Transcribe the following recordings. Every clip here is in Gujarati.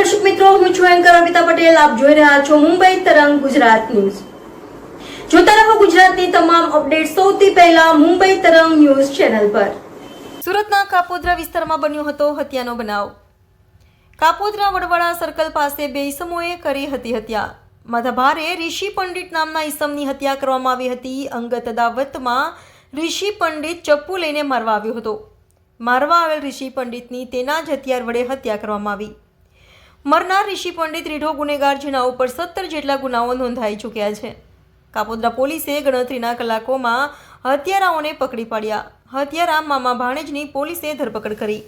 દર્શક મિત્રો, હું છું એન્કર અમિતા પટેલ. આપ જોઈ રહ્યા છો મુંબઈ તરંગ ગુજરાત ન્યૂઝ. જોતા રહો ગુજરાતની તમામ અપડેટ સૌથી પહેલા મુંબઈ તરંગ ન્યૂઝ ચેનલ પર. સુરતના કાપોદ્રા વિસ્તારમાં બન્યો હતો હત્યાનો બનાવ. કાપોદ્રા વડવાડા સર્કલ પાસે બે ઈસમોએ કરી હતી હત્યા. માધાભારે ઋષિ પંડિત નામના ઈસમની હત્યા કરવામાં આવી હતી. અંગત અદાવતમાં ઋષિ પંડિત ચપ્પુ લઈને મારવા આવ્યો હતો. મારવા આવેલ ઋષિ પંડિતની તેના જ હથિયાર વડે હત્યા કરવામાં આવી. મરનાર ઋષિ પંડિત રીઢો ગુનેગાર જેના ઉપર સત્તર જેટલા ગુનાઓ નોંધાઈ ચૂક્યા છે. કાપોદ્રા પોલીસે ગણતરીના કલાકોમાં હત્યારાઓને પકડી પાડ્યા. હત્યારા મામા ભાણેજની પોલીસે ધરપકડ કરી.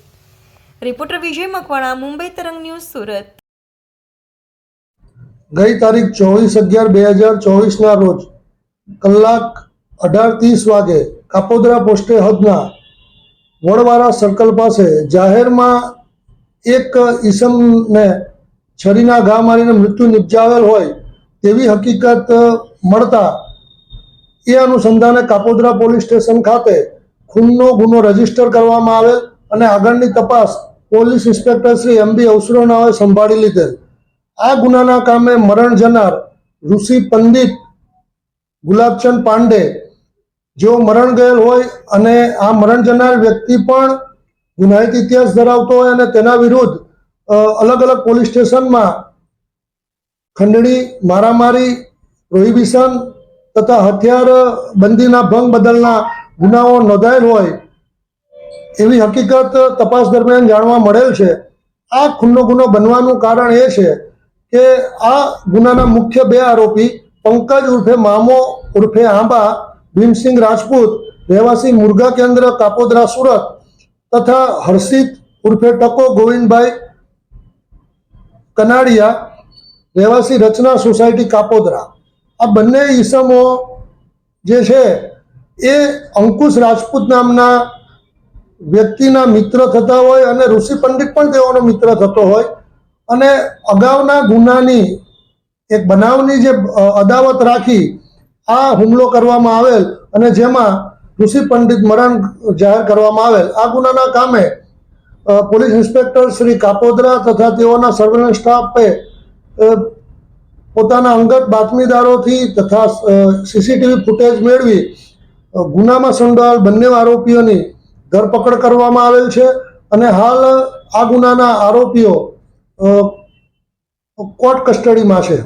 રિપોર્ટર વિજય મકવાણા, મુંબઈ તરંગ ન્યૂઝ સુરત. ગઈ તારીખ ચોવીસ અગિયાર બે હજાર ચોવીસના રોજ કલાક અઢાર ત્રીસ વાગે કાપોદ્રા પોસ્ટે હદના વડવારા સર્કલ પાસે જાહેરમાં એક ઈસમને છરીના ઘા મારીને મૃત્યુ નિપજાવેલ હોય તેવી હકીકત મળતા એ અનુસંધાને કાપોદ્રા પોલીસ સ્ટેશન ખાતે ખૂનનો ગુનો રજિસ્ટર કરવામાં આવેલ અને આગળની તપાસ police inspector Shri M B અવસરોનાઓએ સંભાળી લીધેલ. આ ગુનાના કામે મરણ જનાર ઋષિ પંડિત ગુલાબચંદ પાંડે, જેઓ મરણ ગયેલ હોય અને આ મરણ જનાર વ્યક્તિ પણ ગુનાહિત ઇતિહાસ ધરાવતો હોય અને તેના વિરુદ્ધ અલગ અલગ પોલીસ સ્ટેશનમાં ખંડણી, મારામારી, પ્રોહિબિશન તથા હથિયાર બંધીના ભંગ બદલના ગુનાઓ નોંધાયેલ હોય એવી હકીકત તપાસ દરમિયાન જાણવા મળેલ છે. આ ખુલ્લો ગુનો બનવાનું કારણ એ છે કે આ ગુનાના મુખ્ય બે આરોપી પંકજ ઉર્ફે મામો ઉર્ફે આંબા, ભીમસિંહ રાજપૂત, રહેવાસી મુરગા કેન્દ્ર, કાપોદરા સુરત તથા હર્ષિત ઉર્ફે ટકો ગોવિંદભાઈ કનાડિયા, રહેવાસી રચના સોસાયટી કાપોદ્રા. આ બંને ઈસમો જે છે એ અંકુશ રાજપૂત નામના વ્યક્તિના મિત્ર થતા હોય અને ઋષિ પંડિત પણ તેઓનો મિત્ર થતો હોય. અને અગાઉના ગુનાની એક બનાવની જે અદાવત રાખી આ હુમલો કરવામાં આવેલ અને જેમાં ઋષિ પંડિત મરણ જાહેર કરવામાં આવેલ. આ ગુનાના કામે પોલીસ ઇન્સ્પેક્ટર શ્રી કાપોદરા તથા તેઓના સર્વેલન્સ સ્ટાફે પોતાના અંગત બાતમીદારોથી તથા સીસીટીવી ફૂટેજ મેળવી ગુનામાં સંડોવાયેલ બંને આરોપીઓની ધરપકડ કરવામાં આવેલ છે અને હાલ આ ગુનાના આરોપીઓ કોર્ટ કસ્ટડીમાં છે.